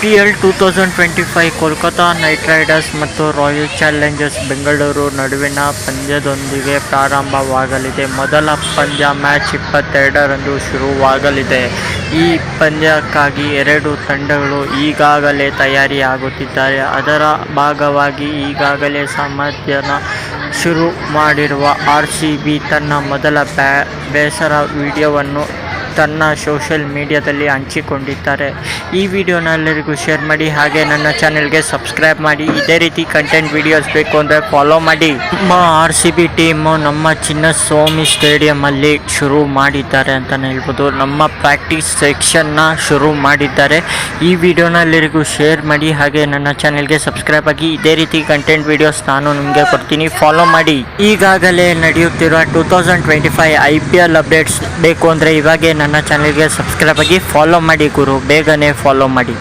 P L two thousand twenty five Kolkata knight riders ಮತ್ತು royal Challengers Bengaluru ನಡುವಿನ ಪಂದ್ಯದೊಂದಿಗೆ ಪ್ರಾರಂಭವಾಗಲಿದೆ. ಮೊದಲ ಪಂದ್ಯ ಮ್ಯಾಚ್ ಇಪ್ಪತ್ತೆರಡರಂದು ಶುರುವಾಗಲಿದೆ. ಈ ಪಂದ್ಯಕ್ಕಾಗಿ ಎರಡು ತಂಡಗಳು ಈಗಾಗಲೇ ತಯಾರಿಯಾಗುತ್ತಿದ್ದಾರೆ. ಅದರ ಭಾಗವಾಗಿ ಈಗಾಗಲೇ ಸಮಾಧಾನ ಶುರು ಮಾಡಿರುವ ಆರ್ ಸಿ ಬಿ ತನ್ನ ಮೊದಲ ಬ್ಯಾ, ಬೇಸರ ವಿಡಿಯೋವನ್ನು ತನ್ನ ಸೋಷಿಯಲ್ ಮೀಡಿಯಾದಲ್ಲಿ ಹಂಚಿಕೊಂಡಿದ್ದಾರೆ. ಈ ವಿಡಿಯೋನ ಎಲ್ಲರಿಗೂ ಶೇರ್ ಮಾಡಿ, ಹಾಗೆ ನನ್ನ ಚಾನೆಲ್ಗೆ ಸಬ್ಸ್ಕ್ರೈಬ್ ಮಾಡಿ. ಇದೇ ರೀತಿ ಕಂಟೆಂಟ್ ವಿಡಿಯೋಸ್ ಬೇಕು ಅಂದರೆ ಫಾಲೋ ಮಾಡಿ. ನಮ್ಮ ಆರ್ ಸಿ ಬಿ ಟೀಮು ನಮ್ಮ ಚಿನ್ನಸ್ವಾಮಿ ಸ್ಟೇಡಿಯಮಲ್ಲಿ ಶುರು ಮಾಡಿದ್ದಾರೆ ಅಂತಲೇ ಹೇಳ್ಬೋದು. ನಮ್ಮ ಪ್ರಾಕ್ಟೀಸ್ ಸೆಕ್ಷನ್ನ ಶುರು ಮಾಡಿದ್ದಾರೆ. ಈ ವಿಡಿಯೋನ ಎಲ್ಲರಿಗೂ ಶೇರ್ ಮಾಡಿ, ಹಾಗೆ ನನ್ನ ಚಾನೆಲ್ಗೆ ಸಬ್ಸ್ಕ್ರೈಬ್ ಆಗಿ, ಇದೇ ರೀತಿ ಕಂಟೆಂಟ್ ವಿಡಿಯೋಸ್ ನಾನು ನಿಮಗೆ ಕೊಡ್ತೀನಿ. ಫಾಲೋ ಮಾಡಿ. ಈಗಾಗಲೇ ನಡೆಯುತ್ತಿರುವ two thousand twenty five I P L updates ಬೇಕು ಅಂದರೆ ಇವಾಗೆ ನನ್ನ ಚಾನೆಲ್ಗೆ ಸಬ್ಸ್ಕ್ರೈಬ್ ಆಗಿ ಫಾಲೋ ಮಾಡಿ ಗುರು. ಬೇಗನೆ ಫಾಲೋ ಮಾಡಿ.